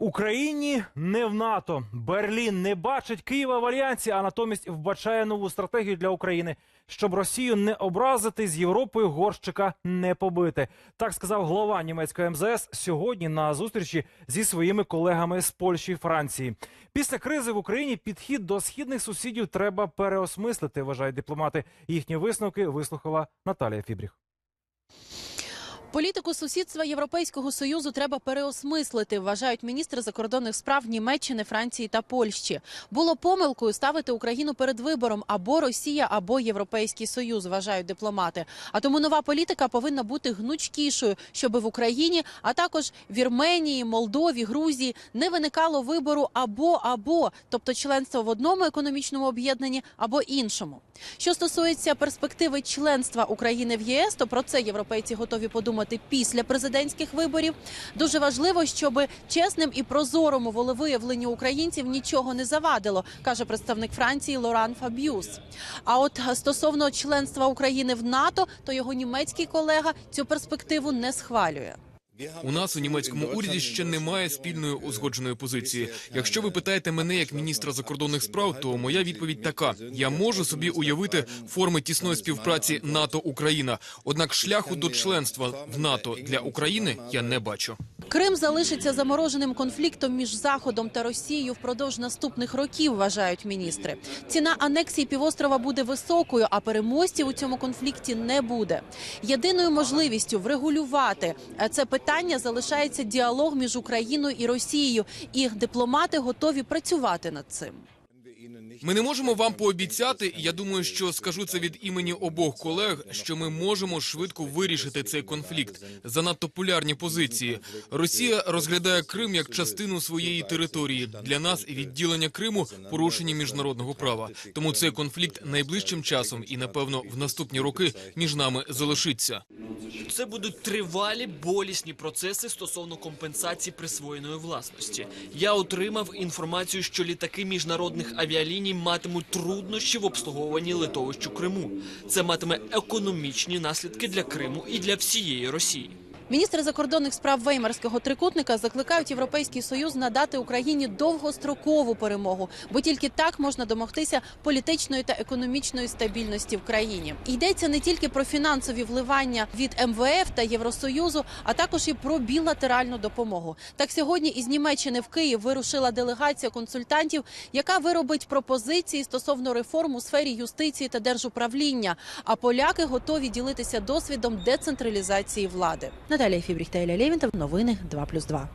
Україні не в НАТО. Берлін не бачить Києва в альянсі, а натомість вбачає нову стратегію для України, щоб Росію не образити з Європою горщика не побити. Так сказав глава німецької МЗС сьогодні на зустрічі зі своїми колегами з Польщі і Франції. Після кризи в Україні підхід до східних сусідів треба переосмислити. Вважають дипломати. Їхні висновки вислухала Наталія Фібріх. Політику сусідства Європейського союзу треба переосмислити, вважають міністри закордонних справ Німеччини, Франції та Польщі. Було помилкою ставити Україну перед вибором або Росія, або Європейський Союз, вважають дипломати. А тому нова політика повинна бути гнучкішою, щоб в Україні, а також Вірменії, Молдові, Грузії не виникало вибору або або, тобто членство в одному економічному об'єднанні або іншому. Що стосується перспективи членства України в ЄС, то про це європейці готові подумати після президентських виборів. Дуже важливо, щоб чесним і прозорому волевиявленню українців нічого не завадило, каже представник Франції Лоран Фабіус. А от стосовно членства України в НАТО, то його німецький колега цю перспективу не схвалює. У нас у німецькому уряді ще немає спільної узгодженої позиції. Якщо ви питаєте мене як міністра закордонних справ, то моя відповідь така: я можу собі уявити форми тісної співпраці НАТО Україна. Однак шляху до членства в НАТО для України я не бачу. Крим залишиться замороженим конфліктом між Заходом та Росією впродовж наступних років, вважають міністри. Ціна анексії півострова буде високою, а переможців у цьому конфлікті не буде. Єдиною можливістю врегулювати е, це питання залишається діалог між Україною і Росією, і дипломати готові працювати над цим. Ми не можемо вам пообіцяти, я думаю, що скажу це від імені обох колег, що ми можемо швидко вирішити цей конфлікт. Занадто полярні позиції. Росія розглядає Крим як частину своєї території. Для нас відділення Криму порушення міжнародного права. Тому цей конфлікт найближчим часом і напевно в наступні роки між нами залишиться. Це будуть тривалі болісні процеси стосовно компенсації присвоєної власності. Я отримав інформацію, що літаки міжнародних авіаліній матимуть труднощі в обслуговуванні литовищу Криму. Це матиме економічні наслідки для Криму і для всієї Росії. Міністри закордонних справ Веймарського трикутника закликають Європейський союз надати Україні довгострокову перемогу, бо тільки так можна домогтися політичної та економічної стабільності в країні. Йдеться не тільки про фінансові вливання від МВФ та Євросоюзу, а також і про білатеральну допомогу. Так сьогодні із Німеччини в Київ вирушила делегація консультантів, яка виробить пропозиції стосовно реформ у сфері юстиції та держуправління. А поляки готові ділитися досвідом децентралізації влади. Наталія Фібріх та Ілля Лєвінтов. Новини 2+,2.